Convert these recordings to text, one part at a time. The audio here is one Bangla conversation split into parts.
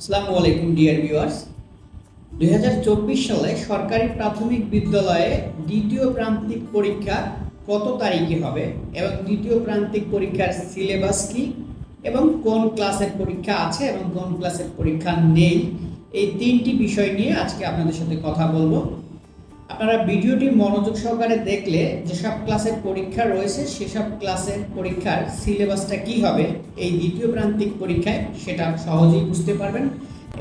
আসসালামু আলাইকুম, ডিয়ার ভিউয়ার্স। দুই সালে সরকারি প্রাথমিক বিদ্যালয়ে দ্বিতীয় প্রান্তিক পরীক্ষা কত তারিখে হবে এবং দ্বিতীয় প্রান্তিক পরীক্ষার সিলেবাস কি এবং কোন ক্লাসের পরীক্ষা আছে এবং কোন ক্লাসের পরীক্ষা নেই, এই তিনটি বিষয় নিয়ে আজকে আপনাদের সাথে কথা বলব। আপনারা ভিডিওটি মনোযোগ সহকারে দেখলে যেসব ক্লাসের পরীক্ষা রয়েছে, সেসব ক্লাসের পরীক্ষার সিলেবাসটা কি হবে, এই দ্বিতীয় প্রান্তিক পরীক্ষায় সেটা সহজেই বুঝতে পারবেন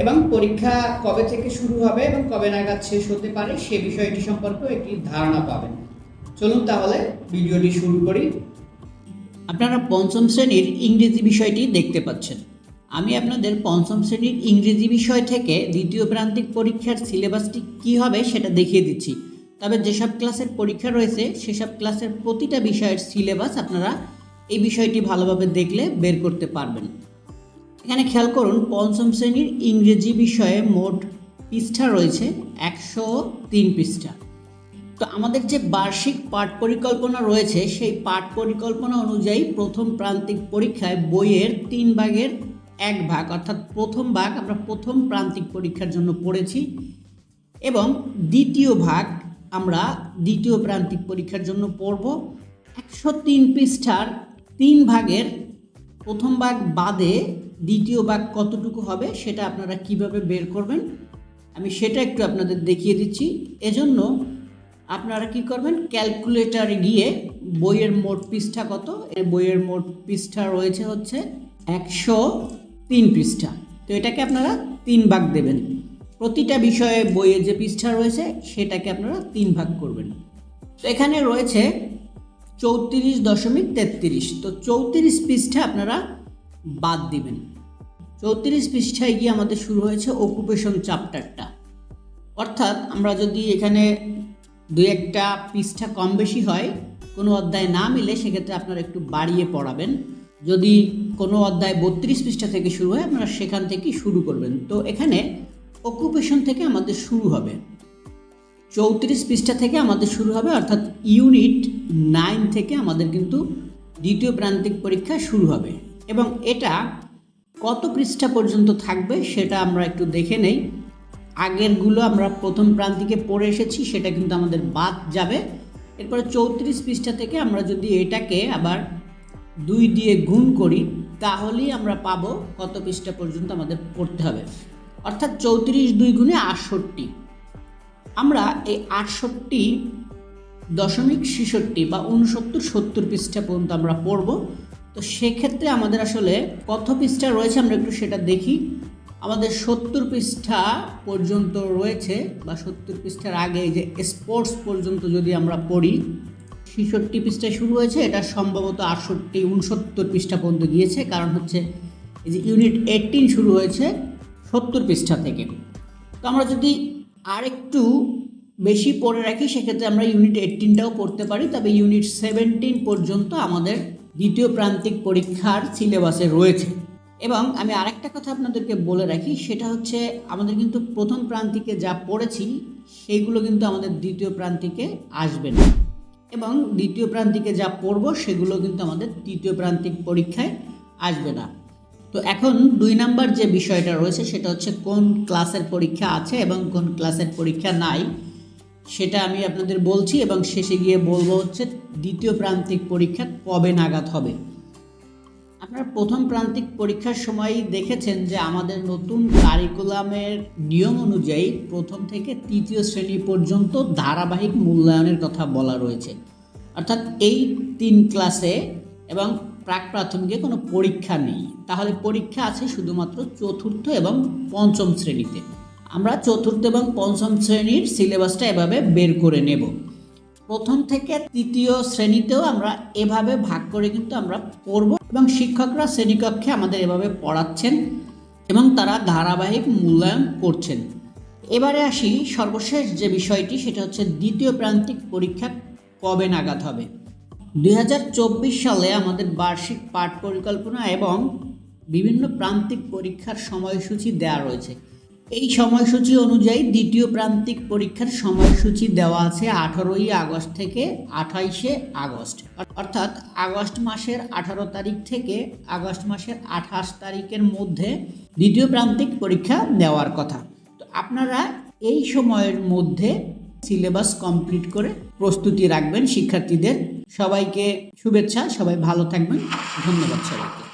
এবং পরীক্ষা কবে থেকে শুরু হবে এবং কবে নাগাদ শেষ হতে পারে সে বিষয়টি সম্পর্কেও একটি ধারণা পাবেন। চলুন তাহলে ভিডিওটি শুরু করি। আপনারা পঞ্চম শ্রেণির ইংরেজি বিষয়টি দেখতে পাচ্ছেন। আমি আপনাদের পঞ্চম শ্রেণির ইংরেজি বিষয় থেকে দ্বিতীয় প্রান্তিক পরীক্ষার সিলেবাসটি কি হবে সেটা দেখিয়ে দিচ্ছি। তবে যেসব ক্লাসের পরীক্ষা রয়েছে, সেসব ক্লাসের প্রতিটা বিষয়ের সিলেবাস আপনারা এই বিষয়টি ভালোভাবে দেখলে বের করতে পারবেন। এখানে খেয়াল করুন, পঞ্চম শ্রেণির ইংরেজি বিষয়ে মোট পৃষ্ঠা রয়েছে একশো তিন পৃষ্ঠা। তো আমাদের যে বার্ষিক পাঠ পরিকল্পনা রয়েছে, সেই পাঠ পরিকল্পনা অনুযায়ী প্রথম প্রান্তিক পরীক্ষায় বইয়ের তিন ভাগের এক ভাগ, অর্থাৎ প্রথম ভাগ আমরা প্রথম প্রান্তিক পরীক্ষার জন্য পড়েছি এবং দ্বিতীয় ভাগ আমরা দ্বিতীয় প্রান্তিক পরীক্ষার জন্য পড়ব। একশো তিন পৃষ্ঠার তিন ভাগের প্রথম ভাগ বাদে দ্বিতীয় ভাগ কতটুকু হবে সেটা আপনারা কীভাবে বের করবেন, আমি সেটা একটু আপনাদের দেখিয়ে দিচ্ছি। এজন্য আপনারা কি করবেন, ক্যালকুলেটারে গিয়ে বইয়ের মোট পৃষ্ঠা কত? বইয়ের মোট পৃষ্ঠা রয়েছে হচ্ছে একশো তিন পৃষ্ঠা। তো এটাকে আপনারা তিন ভাগ দেবেন। প্রতিটা বিষয়ে বইয়ে যে পৃষ্ঠা রয়েছে, সেটাকে আপনারা তিন ভাগ করবেন। তো এখানে রয়েছে চৌত্রিশ দশমিক তেত্রিশ। তো চৌত্রিশ পৃষ্ঠা আপনারা বাদ দিবেন। চৌত্রিশ পৃষ্ঠায় গিয়ে আমাদের শুরু হয়েছে অকুপেশন চ্যাপ্টারটা অর্থাৎ আমরা যদি এখানে দু একটা পৃষ্ঠা কম বেশি হয়, কোনো অধ্যায় না মিলে, সেক্ষেত্রে আপনারা একটু বাড়িয়ে পড়াবেন। যদি কোনো অধ্যায় বত্রিশ পৃষ্ঠা থেকে শুরু হয়, আপনারা সেখান থেকেই শুরু করবেন। তো এখানে অকুপেশন থেকে আমাদের শুরু হবে। চৌত্রিশ পৃষ্ঠা থেকে আমাদের শুরু হবে, অর্থাৎ ইউনিট নাইন থেকে আমাদের কিন্তু দ্বিতীয় প্রান্তিক পরীক্ষা শুরু হবে। এবং এটা কত পৃষ্ঠা পর্যন্ত থাকবে সেটা আমরা একটু দেখে নেই। আগেরগুলো আমরা প্রথম প্রান্তিকে পড়ে এসেছি, সেটা কিন্তু আমাদের বাদ যাবে। এরপরে চৌত্রিশ পৃষ্ঠা থেকে আমরা যদি এটাকে আবার দুই দিয়ে গুণ করি, তাহলেই আমরা পাবো কত পৃষ্ঠা পর্যন্ত আমাদের পড়তে হবে। অর্থাৎ চৌত্রিশ দুই গুণে আটষট্টি। আমরা এই আটষট্টি দশমিক ছেষট্টি বা উনসত্তর সত্তর পৃষ্ঠা পর্যন্ত আমরা পড়ব। তো সেক্ষেত্রে আমাদের আসলে কত পৃষ্ঠা রয়েছে আমরা একটু সেটা দেখি। আমাদের সত্তর পৃষ্ঠা পর্যন্ত রয়েছে বা সত্তর পৃষ্ঠার আগে যে স্পোর্টস পর্যন্ত যদি আমরা পড়ি ছেষট্টি পৃষ্ঠায় শুরু হয়েছে, এটা সম্ভবত আটষট্টি, উনসত্তর পৃষ্ঠা পর্যন্ত গিয়েছে, কারণ হচ্ছে এই যে ইউনিট এইটিন শুরু হয়েছে সত্তর পৃষ্ঠা থেকে। তো আমরা যদি আরেকটু বেশি পড়ে রাখি, সেক্ষেত্রে আমরা ইউনিট এইটিনটাও পড়তে পারি, তবে ইউনিট সেভেন্টিন পর্যন্ত আমাদের দ্বিতীয় প্রান্তিক পরীক্ষার সিলেবাসে রয়েছে। এবং আমি আরেকটা কথা আপনাদেরকে বলে রাখি, সেটা হচ্ছে আমাদের কিন্তু প্রথম প্রান্তিকে যা পড়েছি সেইগুলো কিন্তু আমাদের দ্বিতীয় প্রান্তিকে আসবে না। এবং দ্বিতীয় প্রান্তিকে যা পড়ব সেগুলো কিন্তু আমাদের তৃতীয় প্রান্তিক পরীক্ষায় আসবে না। তো এখন দুই নাম্বার যে বিষয়টা রয়েছে সেটা হচ্ছে কোন ক্লাসের পরীক্ষা আছে এবং কোন ক্লাসের পরীক্ষা নাই, সেটা আমি আপনাদের বলছি এবং শেষে গিয়ে বলব হচ্ছে দ্বিতীয় প্রান্তিক পরীক্ষা কবে নাগাদ হবে। আপনারা প্রথম প্রান্তিক পরীক্ষার সময় দেখেছেন যে আমাদের নতুন কারিকুলামের নিয়ম অনুযায়ী প্রথম থেকে তৃতীয় শ্রেণি পর্যন্ত ধারাবাহিক মূল্যায়নের কথা বলা রয়েছে। অর্থাৎ এই তিন ক্লাসে এবং প্রাক প্রাথমিকে কোনো পরীক্ষা নেই। তাহলে পরীক্ষা আছে শুধুমাত্র চতুর্থ এবং পঞ্চম শ্রেণীতে। আমরা চতুর্থ এবং পঞ্চম শ্রেণির সিলেবাসটা এভাবে বের করে নেব। প্রথম থেকে তৃতীয় শ্রেণীতেও আমরা এভাবে ভাগ করে কিন্তু আমরা পড়ব এবং শিক্ষকরা শ্রেণীকক্ষে আমাদের এভাবে পড়াচ্ছেন এবং তারা ধারাবাহিক মূল্যায়ন করছেন। এবারে আসি সর্বশেষ যে বিষয়টি, সেটা হচ্ছে দ্বিতীয় প্রান্তিক পরীক্ষা কবে নাগাদ হবে? দুই হাজার চব্বিশ সালে আমাদের বার্ষিক পাঠ পরিকল্পনা এবং বিভিন্ন প্রান্তিক পরীক্ষার সময়সূচি দেওয়া রয়েছে। এই সময়সূচি অনুযায়ী দ্বিতীয় প্রান্তিক পরীক্ষার সময়সূচি দেওয়া আছে আঠারোই আগস্ট থেকে আঠাইশে আগস্ট। অর্থাৎ আগস্ট মাসের আঠারো তারিখ থেকে আগস্ট মাসের আঠাশ তারিখের মধ্যে দ্বিতীয় প্রান্তিক পরীক্ষা দেওয়ার কথা। তো আপনারা এই সময়ের মধ্যে সিলেবাস কমপ্লিট করে প্রস্তুতি রাখবেন শিক্ষার্থীদের। সবাইকে শুভেচ্ছা, সবাই ভালো থাকবেন। ধন্যবাদ সবাইকে।